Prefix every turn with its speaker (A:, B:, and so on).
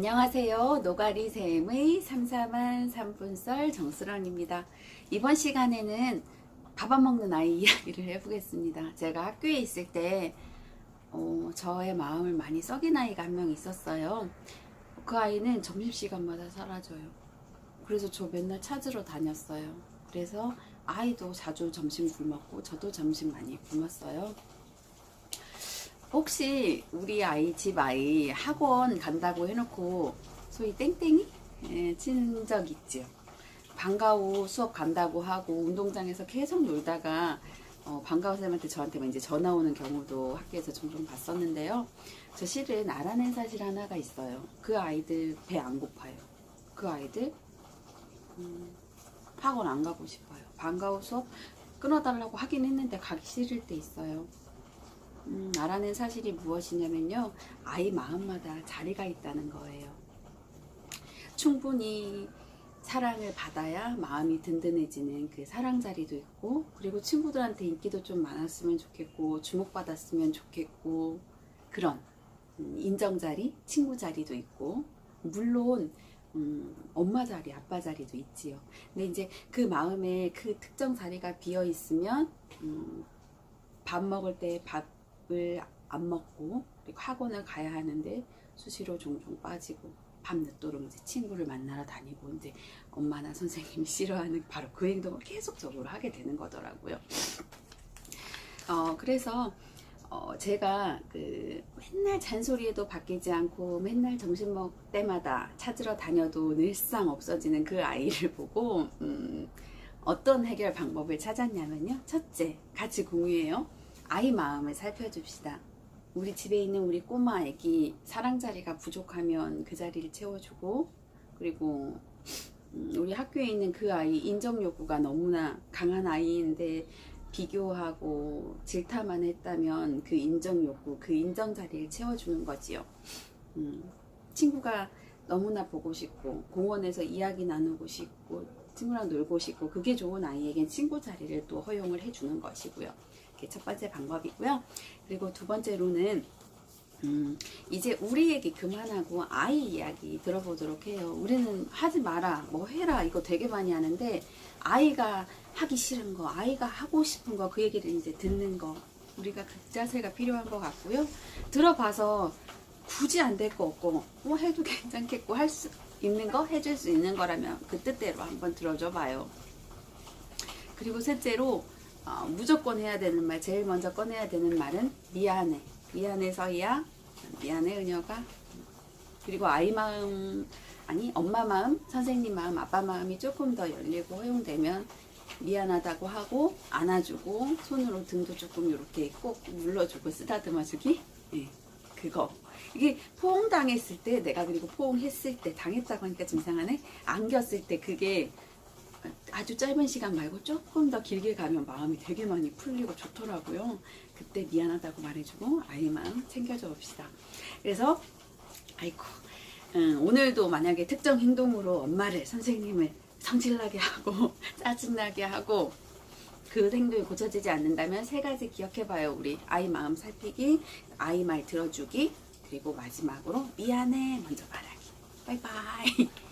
A: 안녕하세요. 노가리 샘의 삼삼한 삼분썰 정수런입니다. 이번 시간에는 밥 안 먹는 아이 이야기를 해보겠습니다. 제가 학교에 있을 때 어, 저의 마음을 많이 썩인 아이가 한 명 있었어요. 그 아이는 점심시간마다 사라져요. 그래서 저 맨날 찾으러 다녔어요. 그래서 아이도 자주 점심 굶었고 저도 점심 많이 굶었어요. 혹시 우리 아이 집 아이 학원 간다고 해놓고 소위 땡땡이 예, 친적 있지요. 방과 후 수업 간다고 하고 운동장에서 계속 놀다가 어, 방과후 쌤한테 저한테 이제 전화 오는 경우도 학교에서 종종 봤었는데요. 저 실은 알아낸 사실 하나가 있어요. 그 아이들 배 안 고파요. 그 아이들 음, 학원 안 가고 싶어요. 방과 후 수업 끊어달라고 하긴 했는데 가기 싫을 때 있어요. 음, 알아낸 사실이 무엇이냐면요. 아이 마음마다 자리가 있다는 거예요. 충분히 사랑을 받아야 마음이 든든해지는 그 사랑 자리도 있고, 그리고 친구들한테 인기도 좀 많았으면 좋겠고, 주목받았으면 좋겠고, 그런 음, 인정 자리, 친구 자리도 있고, 물론 음, 엄마 자리, 아빠 자리도 있지요. 근데 이제 그 마음에 그 특정 자리가 비어 있으면 음, 밥 먹을 때 밥 을 안 먹고 그리고 학원을 가야 하는데 수시로 종종 빠지고 밤늦도록 이제 친구를 만나러 다니고 이제 엄마나 선생님이 싫어하는 바로 그 행동을 계속적으로 하게 되는 거더라고요. 어 그래서 어 제가 그 맨날 잔소리에도 바뀌지 않고 맨날 점심 먹을 때마다 찾으러 다녀도 늘상 없어지는 그 아이를 보고 음 어떤 해결 방법을 찾았냐면요. 첫째, 같이 공유해요. 아이 마음을 살펴줍시다. 우리 집에 있는 우리 꼬마 애기 사랑 자리가 부족하면 그 자리를 채워주고 그리고 음, 우리 학교에 있는 그 아이 인정 욕구가 너무나 강한 아이인데 비교하고 질타만 했다면 그 인정 욕구, 그 인정 자리를 채워주는 거지요. 음, 친구가 너무나 보고 싶고 공원에서 이야기 나누고 싶고 친구랑 놀고 싶고 그게 좋은 아이에겐 친구 자리를 또 허용을 해주는 것이고요. 그게 첫 번째 방법이고요. 그리고 두 번째로는 음, 이제 우리 얘기 그만하고 아이 이야기 들어보도록 해요. 우리는 하지 마라, 뭐 해라, 이거 되게 많이 하는데, 아이가 하기 싫은 거, 아이가 하고 싶은 거, 그 얘기를 이제 듣는 거, 우리가 그 자세가 필요한 것 같고요. 들어봐서 굳이 안 될 거 없고, 뭐 해도 괜찮겠고, 할 수 있는 거, 해줄 수 있는 거라면 그 뜻대로 한번 들어줘 봐요. 그리고 셋째로, 어, 무조건 해야 되는 말, 제일 먼저 꺼내야 되는 말은 미안해. 미안해서야 미안해 은혁아. 그리고 아이 마음 아니 엄마 마음, 선생님 마음, 아빠 마음이 조금 더 열리고 허용되면 미안하다고 하고 안아주고 손으로 등도 조금 이렇게 꼭 눌러주고 쓰다듬어주기. 예, 그거. 이게 포옹 당했을 때 내가 그리고 포옹했을 때 당했다고 하니까 좀 이상하네. 안겼을 때 그게 아주 짧은 시간 말고 조금 더 길게 가면 마음이 되게 많이 풀리고 좋더라고요. 그때 미안하다고 말해주고 아이 마음 챙겨줘 봅시다. 그래서 아이고 음, 오늘도 만약에 특정 행동으로 엄마를 선생님을 성질나게 하고 짜증나게 하고 그 행동이 고쳐지지 않는다면 세 가지 기억해봐요. 우리 아이 마음 살피기, 아이 말 들어주기, 그리고 마지막으로 미안해 먼저 말하기. 바이바이.